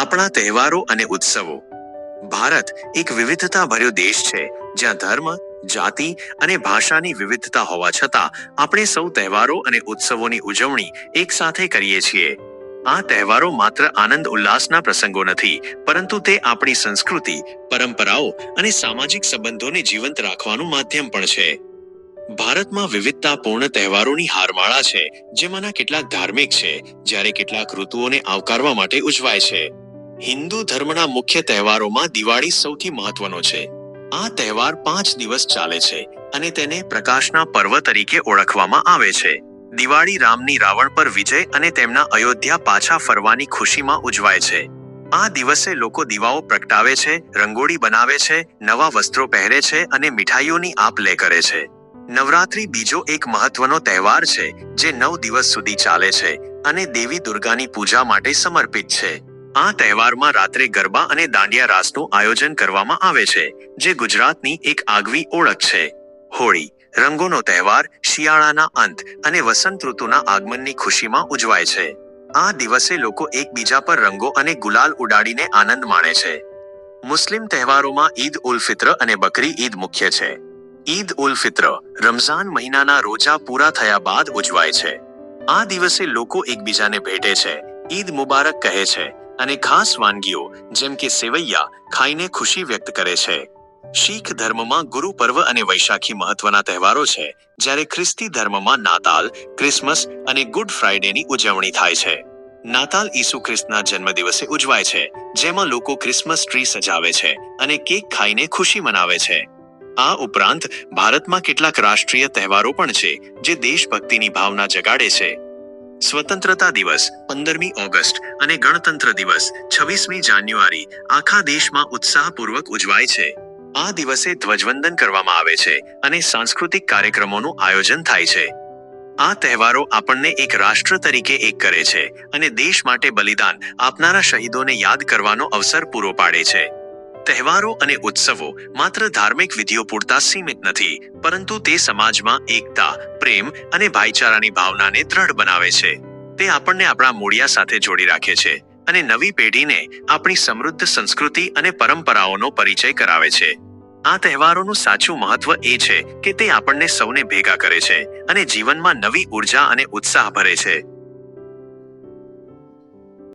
આપણા તહેવારો અને ઉત્સવો. ભારત એક વિવિધતાભર્યો દેશ છે, જ્યાં ધર્મ, જાતિ અને ભાષાની વિવિધતા હોવા છતાં આપણે સૌ તહેવારો અને ઉત્સવોની ઉજવણી એક સાથે કરીએ છીએ. આ તહેવારો માત્ર આનંદ ઉલ્લાસના પ્રસંગો નથી, પરંતુ તે આપણી સંસ્કૃતિ, પરંપરાઓ અને સામાજિક સંબંધોને જીવંત રાખવાનું માધ્યમ પણ છે. ભારતમાં વિવિધતાપૂર્ણ તહેવારોની હારમાળા છે, જેમાંના કેટલાક ધાર્મિક છે, જ્યારે કેટલાક ઋતુઓને આવકારવા માટે ઉજવાય છે. હિન્દુ ધર્મના મુખ્ય તહેવારોમાં દિવાળી સૌથી મહત્વનો છે. આ તહેવાર પાંચ દિવસ ચાલે છે અને તેને પ્રકાશના પર્વ તરીકે ઓળખવામાં આવે છે. દિવાળી રામની રાવણ પર વિજય અને તેમના અયોધ્યા પાછા ફરવાની ખુશીમાં ઉજવાય છે. આ દિવસે લોકો દીવાઓ પ્રગટાવે છે, રંગોળી બનાવે છે, નવા વસ્ત્રો પહેરે છે અને મીઠાઈઓની આપ લે કરે છે. નવરાત્રી બીજો એક મહત્વનો તહેવાર છે, જે નવ દિવસ સુધી ચાલે છે અને દેવી દુર્ગાની પૂજા માટે સમર્પિત છે. આ તહેવારમાં રાત્રે ગરબા અને દાંડિયા રાસનું આયોજન કરવામાં આવે છે, જે ગુજરાતની એક આગવી ઓળખ છે. હોળી, રંગોનો તહેવાર, શિયાળાના અંત અને વસંત ઋતુના આગમનની ખુશીમાં ઉજવાય છે. આ દિવસે લોકો એકબીજા પર રંગો અને ગુલાલ ઉડાડીને આનંદ માણે છે. મુસ્લિમ તહેવારોમાં ઈદ ઉલ ફિત્ર અને બકરી ઈદ મુખ્ય છે. ઈદ ઉલ ફિત્ર, રમઝાન મહિનાના રોજા પૂરા થયા બાદ ઉજવાય છે. આ દિવસે લોકો એકબીજાને ભેટે છે. ઈદ મુબારક કહે છે. અને ખાસ વાનગીઓ, જેમ કે સેવૈયા, ખાઈને ખુશી વ્યક્ત કરે છે. શીખ ધર્મમાં ગુરુ પર્વ અને વૈશાખી મહત્વના તહેવારો છે, જ્યારે ખ્રિસ્તી ધર્મમાં નાતાલ, ક્રિસમસ અને ગુડ ફ્રાઇડેની ઉજવણી થાય છે. નાતાલ ઈસુ ખ્રિસ્તના જન્મદિવસે ઉજવાય છે, જેમાં લોકો ક્રિસમસ ટ્રી સજાવે છે અને કેક ખાઈને ખુશી મનાવે છે. આ ઉપરાંત, ભારતમાં કેટલાક રાષ્ટ્રીય તહેવારો પણ છે, જે દેશભક્તિની ભાવના જગાડે છે. સ્વતંત્રતા દિવસ, પંદરમી ઓગસ્ટ અને ગણતંત્ર દિવસ, છવ્વીસમી જાન્યુઆરી આખા દેશમાં ઉત્સાહપૂર્વક ઉજવાય છે. આ દિવસે ધ્વજવંદન કરવામાં આવે છે અને સાંસ્કૃતિક કાર્યક્રમોનું આયોજન થાય છે. આ તહેવારો આપણને એક રાષ્ટ્ર તરીકે એક કરે છે અને દેશ માટે બલિદાન આપનારા શહીદોને યાદ કરવાનો અવસર પૂરો પાડે છે. તહેવારો અને ઉત્સવો માત્ર ધાર્મિક વિધિઓ પૂરતા સીમિત નથી, પરંતુ તે સમાજમાં એકતા, પ્રેમ અને ભાઈચારાની ભાવનાને દ્રઢ બનાવે છે. તે આપણને આપણા મૂળિયા સાથે જોડી રાખે છે અને નવી પેઢીને આપણી સમૃદ્ધ સંસ્કૃતિ અને પરંપરાઓનો પરિચય કરાવે છે. આ તહેવારોનું સાચું મહત્વ એ છે કે તે આપણને સૌને ભેગા કરે છે અને જીવનમાં નવી ઊર્જા અને ઉત્સાહ ભરે છે.